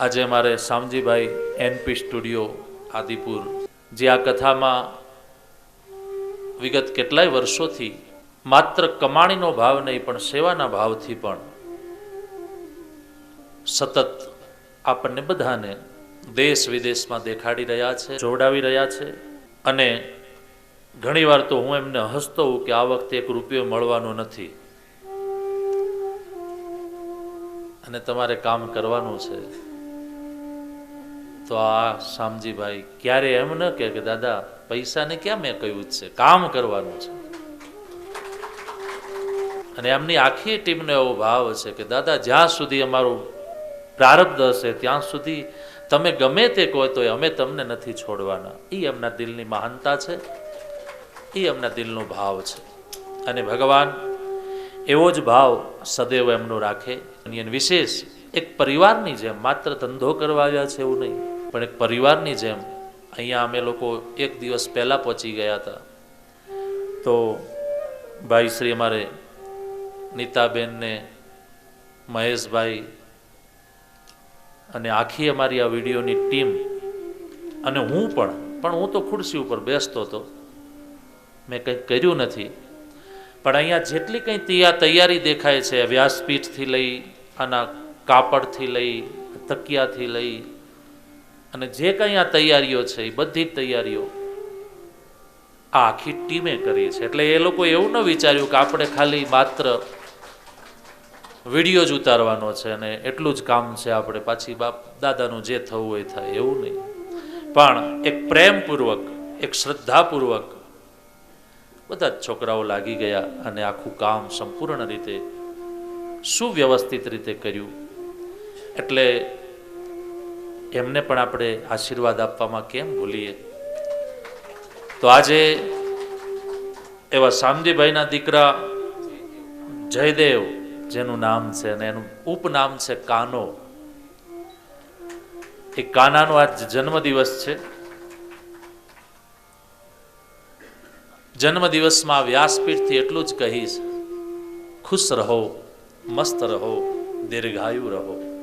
આજે મારે Shamjibhai NP studio, Adipur, જે આ કથામાં વિગત કેટલાય વર્ષોથી માત્ર કમાણીનો ભાવ નહીં, પણ સેવાના ભાવથી પણ સતત આપણને બધાને દેશ વિદેશમાં દેખાડી રહ્યા છે જોડાવી રહ્યા છે. અને ઘણીવાર તો હું એમને હસતો હોઉં કે આ વખતે એક રૂપિયો મળવાનો નથી. અને તમારે કામ કરવાનું છે. તો આ શામજીભાઈ ક્યારે એમ ન કહે કે, દાદા, પૈસાને ક્યાં મેં કહ્યું જ છે? કામ કરવાનું છે. અને એમની આખી ટીમનો એવો ભાવ છે કે, દાદા, જ્યાં સુધી અમારું પ્રારબ્ધ હશે, ત્યાં સુધી તમે ગમે તે કહો તો અમે તમને નથી છોડવાના. એ એમના દિલની મહાનતા છે. એ એમના દિલનો ભાવ છે. અને ભગવાન એવો જ ભાવ સદૈવ એમનો રાખે. અને વિશેષ એક પરિવારની જેમ માત્ર ધંધો કરવા આવ્યા છે એવું નહીં. પણ એક પરિવારની જેમ અહીંયા અમે લોકો એક દિવસ પહેલાં પહોંચી ગયા હતા. તો ભાઈ શ્રી અમારે નીતાબેનને મહેશભાઈ અને આખી અમારી આ વિડીયોની ટીમ અને હું પણ પણ હું તો ખુરશી ઉપર બેસતો હતો. મેં કંઈક કર્યું નથી. પણ અહીંયા જેટલી કંઈ તૈયાર દેખાય છે, વ્યાસપીઠથી લઈ, આના કાપડથી લઈ, તકિયાથી લઈ અને જે કંઈ આ તૈયારીઓ છે, એ બધી જ તૈયારીઓ આ આખી ટીમે કરી છે. એટલે એ લોકો એવું ન વિચાર્યું કે આપણે ખાલી માત્ર વીડિયો જ ઉતારવાનો છે અને એટલું જ કામ છે આપણે પાછી બાપ દાદાનું જે થવું હોય થાય, એવું નહીં. પણ એક પ્રેમપૂર્વક, એક શ્રદ્ધાપૂર્વક બધા જ છોકરાઓ લાગી ગયા અને આખું કામ સંપૂર્ણ રીતે સુવ્યવસ્થિત રીતે કર્યું. એટલે એમને પણ આપણે આશીર્વાદ આપવામાં કેમ ભૂલીએ? તો આજે એવા શામજીભાઈના દીકરા જયદેવ, જેનું નામ છે અને એનું ઉપનામ છે કાનો. એ કાનાનો આજ જન્મદિવસ છે. જન્મદિવસમાં વ્યાસપીઠથી એટલું જ કહીશ, ખુશ રહો, મસ્ત રહો, દીર્ઘાયુ રહો.